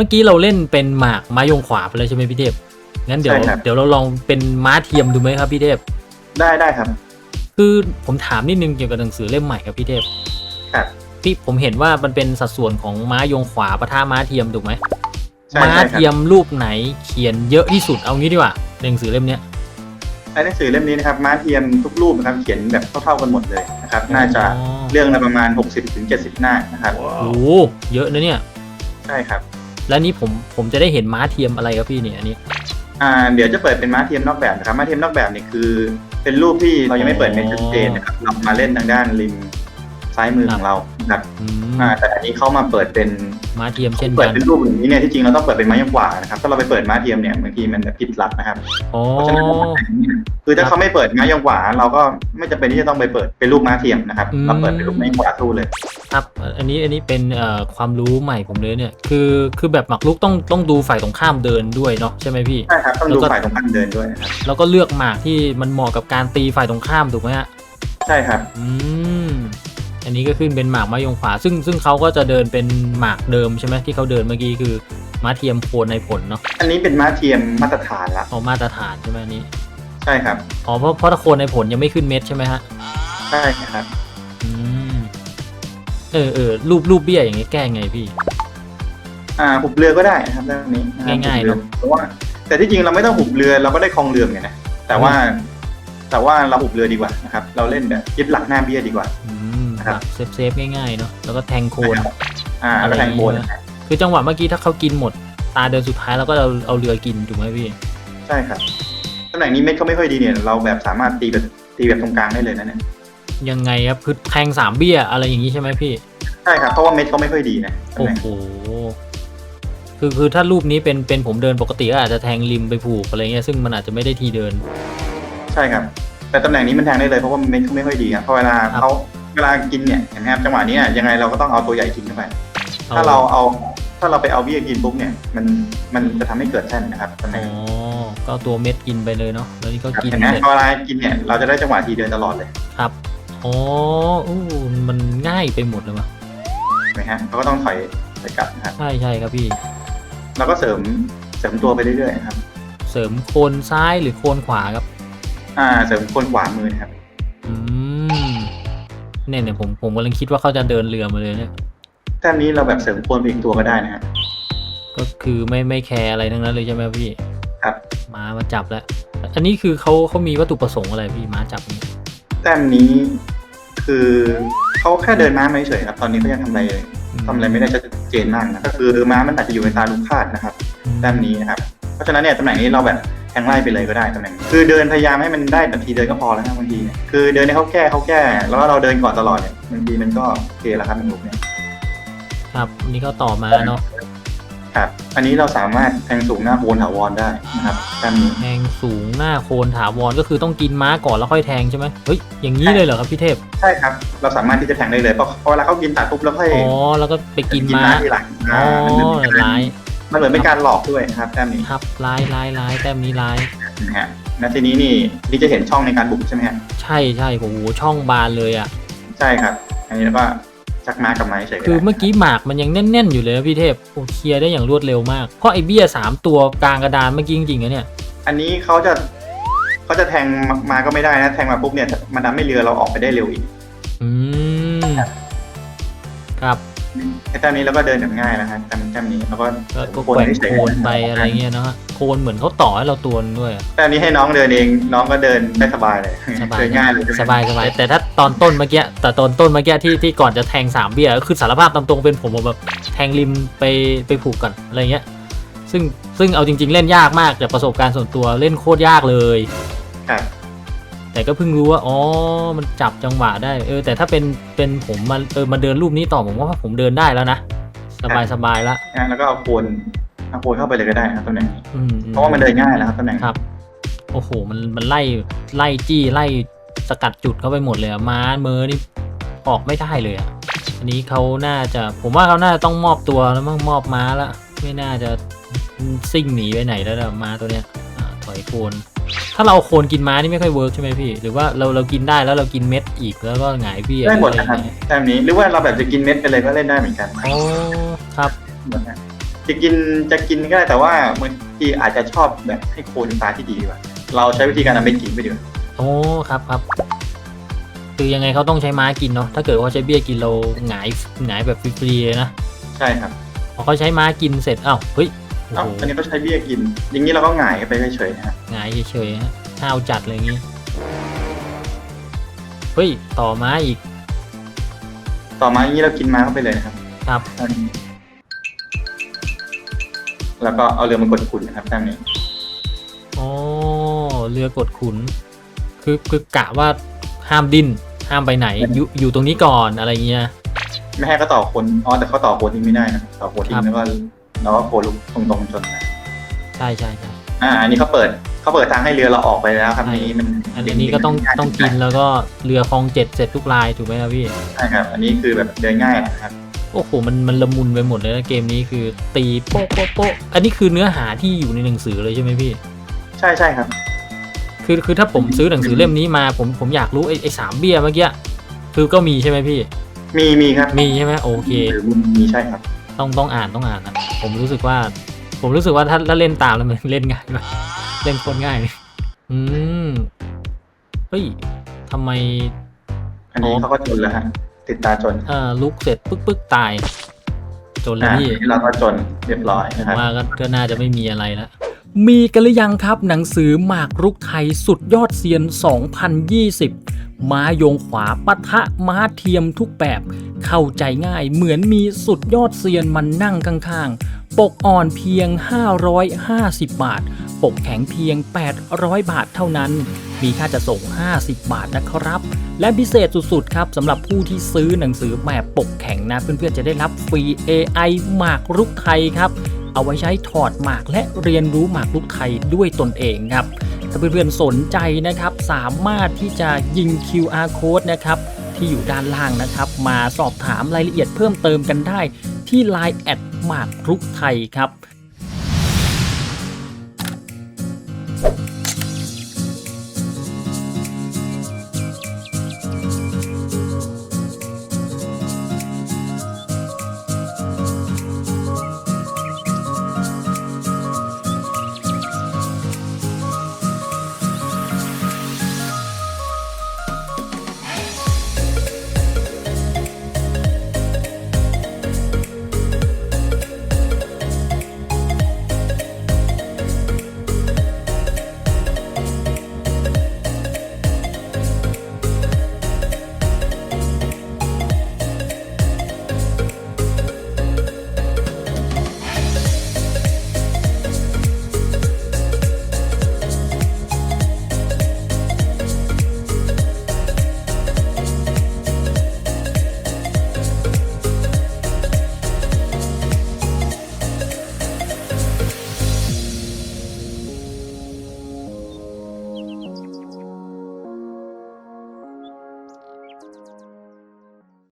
มื่อกี้เราเล่นเป็นหมากม้ายงขวาไปแล้วใช่ไหมพี่เทพงั้นเดี๋ยว ใช่ครับ เดี๋ยวเราลองเป็นม้าเทียมดูไหมครับพี่เทพ ได้ได้ครับ คือผมถามนิดนึงเกี่ยวกับหนังสือเล่มใหม่ครับพี่เทพครับพี่ผมเห็นว่ามันเป็นสัดส่วนของม้ายงขวาปะท่าม้าเทียมถูกไหมใช่ม้าใช่ครับ เทียมรูปไหนเขียนเยอะที่สุดเอางี้ดีกว่าในหนังสือเล่มเนี้ย ในหนังสือเล่มนี้นะครับม้าเทียมทุกรูปนะครับเขียนแบบเท่าๆกันหมดเลยนะครับน่าจะอ๋อ เรื่องละประมาณ 60ถึง70 หน้านะครับโอ้โหเยอะนะเนี่ย ใช่ครับ แล้วนี้ผมผมจะได้เห็นม้าเทียมอะไรครับพี่เนี่ยอันนี้ อ่าเดี๋ยวจะเปิดเป็นม้าเทียมนอกแบบนะครับม้าเทียมนอกแบบเนี่ยคือ เป็นรูปที่เรายังไม่เปิดในชัดเจนนะครับเรามาเล่นทางด้านริม ซ้ายมือของเรานะครับอืมอ่าแต่อันนี้เขามาเปิดเป็นม้าเทียมเช่นเปิกัดนเป็นรูปอย่างนี้เนี่ยที่จริงเราต้องเปิดเป็นไม้ยงกว่านะครับถ้าเราไปเปิดม้าเทียมเนี่ยบางทีมันแบบผิดหลักนะครับอ๋อเพราะฉะนั้นคือถ้าเขาไม่เปิดม้ายงกว่าเราก็ไม่จำเป็นที่จะต้องไปเปิดเป็นรูปม้าเทียมนะครับอืมเราเปิดเป็นรูปไม้ยงกว่าสู้เลยครับอันนี้อันนี้เป็นเอ่อความรู้ใหม่ผมเลยเนี่ยคือคือแบบหมากรุกต้องต้องดูฝ่ายตรงข้ามเดินด้วยเนาะใช่ไหมพี่ใช่ครับต้องดูแล้วก็ฝ่ายตรงข้ามเดินด้วยนะครับแล้วก็เลือกหมากที่มันเหมาะกับการตีฝ่ายตรงข้ามถูกไหมฮะใช่ครับ อืม อันนี้ก็ขึ้นเป็นหมากมายงขวา ซึ่งซึ่งเขาก็จะเดินเป็นหมากเดิมใช่ไหมที่เขาเดินเมื่อกี้คือม้าเทียมโคนในผลเนาะอันนี้เป็นม้าเทียมมาตรฐานละเอามาตรฐานใช่ไหมอันนี้ใช่ครับอ๋อเพราะเพราะถ้าโคนในผลยังไม่ขึ้นเม็ดใช่ไหมฮะใช่ครับอืมเออเออรูปรูปเบี้ยอย่างงี้แก้ไงพี่ อ่าหุบเรือก็ได้นะครับเรื่องนี้นะครับง่ายๆหุบรือเนอะ เพราะว่า แต่ที่จริงเราไม่ต้องหุบเรือเราก็ได้คลองเรือเหมือนกันนะแต่ว่า แต่ว่าเราหุบเรือดีกว่านะครับ เราเล่นแบบยึดหลักหน้าเบี้ยดีกว่า อืม ครับเซฟเซฟง่ายๆเนาะแล้วก็แทงโคนนะครับอ่าแล้วแทงโบนอะไรอย่างเงี้ยคือจังหวะเมื่อกี้ถ้าเขากินหมด ตาเดินสุดท้ายเราก็เอาเอาเรือกินถูกไหมพี่ ใช่ครับตำแหน่งนี้เม็ดเขาไม่ค่อยดีเนี่ย เราแบบสามารถตีแบบตีแบบตรงกลางได้เลยนะเนี่ยยังไงครับคือแทงสามเบี้ยอะไรอย่างนี้ใช่ไหมพี่ ใช่ครับเพราะว่าเม็ดเขาไม่ค่อยดีนะตำโอ้แหน่งโหคือคือถ้ารูปนี้เป็นเป็นผมเดินปกติก็อาจจะแทงริมไปผูกอะไรเงี้ยซึ่งมันอาจจะไม่ได้ทีเดิน ใช่ครับ แต่ตำแหน่งนี้มันแทงได้เลยเพราะว่าเม็ดเขาไม่ค่อยดีครับเพราะเวลาครับเขา เวลากินเนี่ยเห็นไหมครับจังหวะนี้เนี่ยยังไงเราก็ต้องเอาตัวใหญ่ทิ้งเข้าไป ถ้าเราเอาถ้าเราไปเอาเบี้ยกินปุ๊บเนี่ยมันมันจะทำให้เกิดแท่นนะครับตำแหน่อ๋งอก็เอาตัวเม็ดกินไปเลยเนาะแล้วนี่ก็ครับกินเห็นไหมเสร็จพอเวลากินเนี่ยเราจะได้จังหวะทีเดินตลอดเลยครับอ๋ออู้มันง่ายไปหมดเลยว่ะเห็นไหมฮะเขาก็ต้องถอยถอยกลับนะครับใช่ใช่ครับพี่ เราก็เสริมเสริมตัวไปเรื่อยๆนะครับเสริมโคนซ้ายหรือโคนขวาครับ อ่าเสริมคนขวามือนะครับอืม เนี่ยเนี่ยผมผมกำลังคิดว่าเขาจะเดินเรือมาเลยเนี่ยแต้มนี้เราแบบเสริมโคนไปอีกตัวก็ได้นะฮะ ก็คือไม่ไม่แคร์อะไรทั้งนั้นเลยใช่ไหมพี่ครับ มามาจับแล้ว อันนี้คือเขาเขามีวัตถุประสงค์อะไรพี่มาจับนี่แต้มนี้คือเขาแค่เดินม้ามาเฉยๆครับ ตอนนี้เขายังทำอะไรทำอะไรไม่ได้ชัดเจนมากนะก็คือม้ามันอาจจะอยู่ในตาลูกคาดนะครับ แต้มนี้นะครับ เพราะฉะนั้นเนี่ยตำแหน่งนี้เราแบบ แทงไล่ไปเลยก็ได้ตำแหน่งนี้คือเดินพยายามให้มันได้แบบทีเดินก็พอแล้วนะบางทีเนี่ยคือเดินให้เขาแก้เขาแก้ แล้วก็เราเดินก่อนตลอดเนี่ยบางทีมันก็โอเคแล้วครับมันถูกเนี่ยครับอันนี้เขาต่อมาเนาะครับอันนี้เราสามารถแทงสูงหน้าโคนถาวรได้นะครับแต้มนี้แทงสูงหน้าโคนถาวรก็คือต้องกินม้าก่อนแล้วค่อยแทงใช่ไหมเฮ้ยอย่างนี้เลยเหรอครับพี่เทพใช่ครับ เราสามารถที่จะแทงได้เลยเพราะเพราะเวลาเขากินตัดปุ๊บแล้วค่อยอ๋อแล้วก็ไปกินม้าทีหลังอ๋อมันเหมือนร้าย มันเหมือนเป็นการหลอกด้วยนะครับแต้มนี้ครับร้ายร้ายร้ายแต้มนี้ร้ายนะฮะและทีนี้นี่นี่จะเห็นช่องในการบุกใช่ไหมฮะใช่ใช่โอ้โหช่องบานเลยอะ ใช่ครับ อันนี้แล้วก็ชักม้ากับไม้เฉยๆคือเมื่อกี้หมากมันยังแน่นๆอยู่เลยนะพี่เทพโอ้เคลียร์ได้อย่างรวดเร็วมากเพราะไอ้เบี้ยสามตัวกลางกระดานเมื่อกี้จริงๆนะเนี่ย อันนี้เขาจะเขาจะแทงมาก็ไม่ได้นะ แทงมาปุ๊บเนี่ยมันทำให้เรือเราออกไปได้เร็วอีก อืม ครับ ไอ้แต้มนี้เราก็เดินแบบง่ายนะฮะแต้มแต้มนี้แล้วก็ก็ก็โคนแกว่งโคนไปอะไรเงี้ยนะฮะโคนเหมือนเขาต่อให้เราตัวนด้วยแต้มนี้ให้น้องเดินเองน้องก็เดินได้สบายเลยสบายเดินง่ายเลยสบายสบายแต่ถ้าตอนต้นเมื่อกี้แต่ตอนต้นเมื่อกี้ที่ที่ก่อนจะแทงสามเบี้ยก็คือสารภาพตามตรงเป็นผมผมแบบแทงริมไปไปผูกก่อนอะไรเงี้ยซึ่งซึ่งเอาจริง ๆ เล่นยากมากจากประสบการณ์ส่วนตัวเล่นโคตรยากเลยครับ แต่ก็เพิ่งรู้ว่าอ๋อมันจับจังหวะได้เออแต่ถ้าเป็นเป็นผมมาเออมาเดินรูปนี้ต่อผมว่าผมเดินได้แล้วนะสบายสบายละนะแล้วก็เอาโคนเอาโคนเข้าไปเลยก็ได้นะครับตำแหน่งนี้อืมเพราะว่ามันเดินง่ายแล้วครับตำแหน่งนี้ครับ โอ้โหมันมันไล่ไล่จี้ไล่สกัดจุดเข้าไปหมดเลยอะม้าเมอนี่ออกไม่ได้เลยอะอันนี้เขาน่าจะผมว่าเขาน่าจะต้องมอบตัวแล้วมั้งมอบม้าละไม่น่าจะซิ่งหนีไปไหนแล้วนะม้าตัวเนี้ยอ่าถอยโคน ถ้าเราเอาโคนกินม้านี่ไม่ค่อยเวิร์กใช่ไหมพี่ หรือว่าเราเรากินได้แล้วเรากินเม็ดอีกแล้วก็หงายเบี้ยได้หมดอนะครับไรอย่างเงี้ยแต้มนี้หรือว่าเราแบบจะกินเม็ดไปเลยก็เล่นได้เหมือนกันอ๋อครับหมดนะจจะกินจะกินก็ได้แต่ว่าบางทีอาจจะชอบแบบให้โคนตาที่ดีกว่า เราใช้วิธีการทำเป็นกินไปดีกว่าโอ้ครับครับ คือยังไงเขาต้องใช้ม้ากินเนาะถ้าเกิดว่าใช้เบี้ยกินเราหงายหงายแบบฟรีๆเลยนะใช่ครับพอเขาใช้ม้ากินเสร็จอ้าวเฮ้ยโอ้เอ้าโหอันนี้ก็ใช้เบี้ยกิน อย่างนี้เราก็หงายไปเฉยๆนะฮะ หงายเฉยๆฮะห้าวจัดเลยอย่างงี้ เฮ้ย ต่อม้าอีก ต่อมาอย่างนี้เรากินม้าเข้าไปเลยนะครับครับด้านนี้แล้วก็เอาเรือมากดขุนนะครับด้านนี้ อ๋อ เรือกดขุน คือคือกะว่าห้ามดิ้น ห้ามไปไหน อยู่อยู่ตรงนี้ก่อนอะไรเงี้ย ไม่ให้ก็ต่อคน อ๋อ แต่เขาต่อโคนทิ้งไม่ได้นะ ต่อโคนทิ้ครังบแล้วก็แล้วก็โคนลุกตรงๆจนนะใช่ใช่ใช่อ่า อันนี้เขาเปิด เขาเปิดทางให้เรือเราออกไปแล้วครับใช่นี้มันอันนี้ก็ต้องต้องกินแล้วก็เรือคลองเจ็ดเสร็จทุกลายถูกไหมครับพี่ใช่ครับ อันนี้คือแบบเดินง่ายนะครับโอ้โหมันมันละมุนไปหมดเลยนะเกมนี้คือตีโป๊ะโป๊ะโป๊ะอันนี้คือเนื้อหาที่อยู่ในหนังสือเลยใช่ไหมพี่ ใช่ใช่ครับ คือคือถ้าผมซื้อหนังสือเล่มนี้มาผมผมอยากรู้ไอ้ไอ้สามเบี้ยเมื่อกี้คือก็มีใช่ไหมพี่ มีมีครับ มีใช่ไหมโอเคหรือมีใช่ครับ ต้องต้องอ่านต้องอ่านนะผมรู้สึกว่า ผมรู้สึกว่าถ้าถ้าเล่นตามแล้วมันเล่นง่ายมาก เล่นโคตรง่ายเลยอืม เฮ้ยทำไม อันนี้อ๋อเขาก็จนแล้วฮะ ติดตาจนเอ่อลุกเสร็จปึ๊กปึ๊กตาย จนแล้วอ่าพี่อันนี้เราก็จนเรียบร้อยผมนะครับ ว่าก็ก็น่าจะไม่มีอะไรแล้วมีกันหรือยังครับหนังสือหมากรุกไทยสุดยอดเซียน 2020 ม้าโยงขวาปะทะม้าเทียมทุกแบบ เข้าใจง่ายเหมือนมีสุดยอดเซียนมันนั่งข้างๆ ปกอ่อนเพียง 550 บาท ปกแข็งเพียง 800 บาทเท่านั้น มีค่าจะส่ง 50 บาทนะครับ และพิเศษสุดๆครับสำหรับผู้ที่ซื้อหนังสือแบบปกแข็งนะ เพื่อนๆจะได้รับฟรี AI หมากรุกไทยครับเอาไว้ใช้ถอดหมากและเรียนรู้หมากรุกไทยด้วยตนเองครับ ถ้าเพื่อนๆสนใจนะครับ สามารถที่จะยิง QR code นะครับที่อยู่ด้านล่างนะครับ มาสอบถามรายละเอียดเพิ่มเติมกันได้ที่ Line แอด หมากรุกไทยครับ